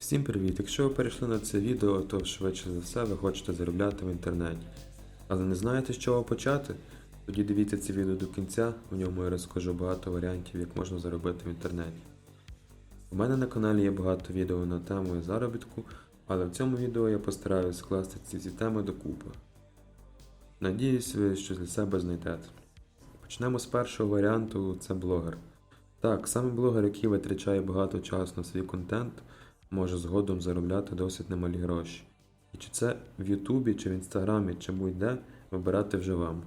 Всім привіт! Якщо ви перейшли на це відео, то швидше за все ви хочете заробляти в інтернеті. Але не знаєте з чого почати? Тоді дивіться це відео до кінця, в ньому я розкажу багато варіантів, як можна заробити в інтернеті. У мене на каналі є багато відео на тему заробітку, але в цьому відео я постараюсь скласти ці всі теми докупи. Надіюсь, ви щось для себе знайдете. Почнемо з першого варіанту це блогер. Так, саме блогер, який витрачає багато часу на свій контент, може згодом заробляти досить немалі гроші. І чи це в Ютубі, чи в Інстаграмі, чи будь-де, вибирати вже вам.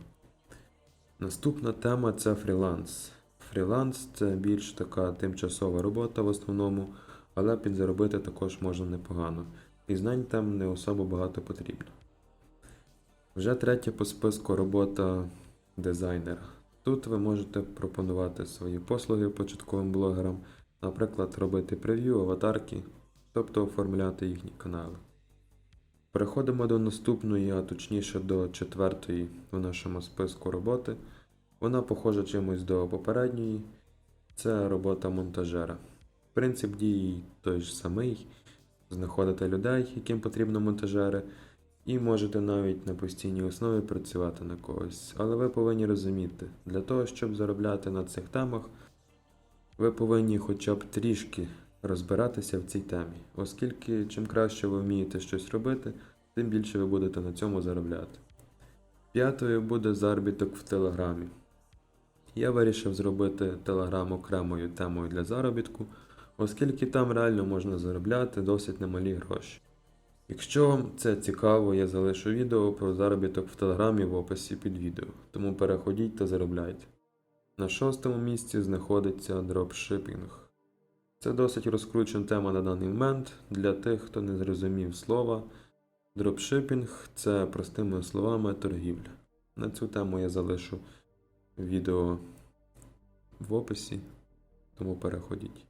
Наступна тема це фріланс. Фріланс це більш така тимчасова робота в основному, але підзаробити також можна непогано. І знань там не особо багато потрібно. Вже третя по списку робота дизайнера. Тут ви можете пропонувати свої послуги початковим блогерам, наприклад, робити прев'ю, аватарки, тобто оформляти їхні канали. Переходимо до наступної, а точніше до четвертої в нашому списку роботи. Вона похожа чимось до попередньої. Це робота монтажера. Принцип дії той ж самий. Знаходите людей, яким потрібно монтажери, і можете навіть на постійній основі працювати на когось. Але ви повинні розуміти, для того, щоб заробляти на цих темах, ви повинні хоча б трішки розбиратися в цій темі, оскільки чим краще ви вмієте щось робити, тим більше ви будете на цьому заробляти. П'ятою буде заробіток в Телеграмі. Я вирішив зробити Телеграм окремою темою для заробітку, оскільки там реально можна заробляти досить немалі гроші. Якщо вам це цікаво, я залишу відео про заробіток в Телеграмі в описі під відео, тому переходіть та заробляйте. На шостому місці знаходиться дропшипінг. Це досить розкручена тема на даний момент для тих, хто не зрозумів слова. Дропшипінг це простими словами торгівля. На цю тему я залишу відео в описі, тому переходіть.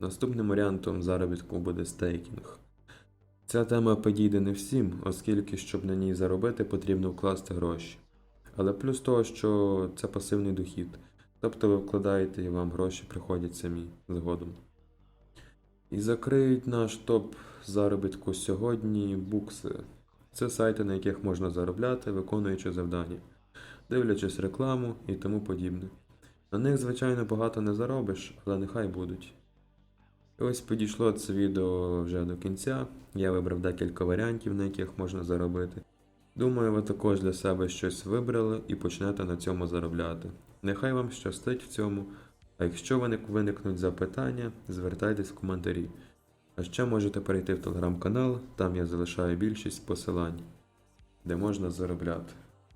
Наступним варіантом заробітку буде стейкінг. Ця тема підійде не всім, оскільки, щоб на ній заробити, потрібно вкласти гроші. Але плюс того, що це пасивний дохід. Тобто ви вкладаєте і вам гроші приходять самі згодом. І закриють наш топ заробітку сьогодні букси. Це сайти, на яких можна заробляти, виконуючи завдання, дивлячись рекламу і тому подібне. На них, звичайно, багато не заробиш, але нехай будуть. І ось підійшло це відео вже до кінця. Я вибрав декілька варіантів, на яких можна заробити. Думаю, ви також для себе щось вибрали і почнете на цьому заробляти. Нехай вам щастить в цьому. А якщо виникнуть запитання, звертайтесь в коментарі. А ще можете перейти в телеграм-канал, там я залишаю більшість посилань, де можна заробляти.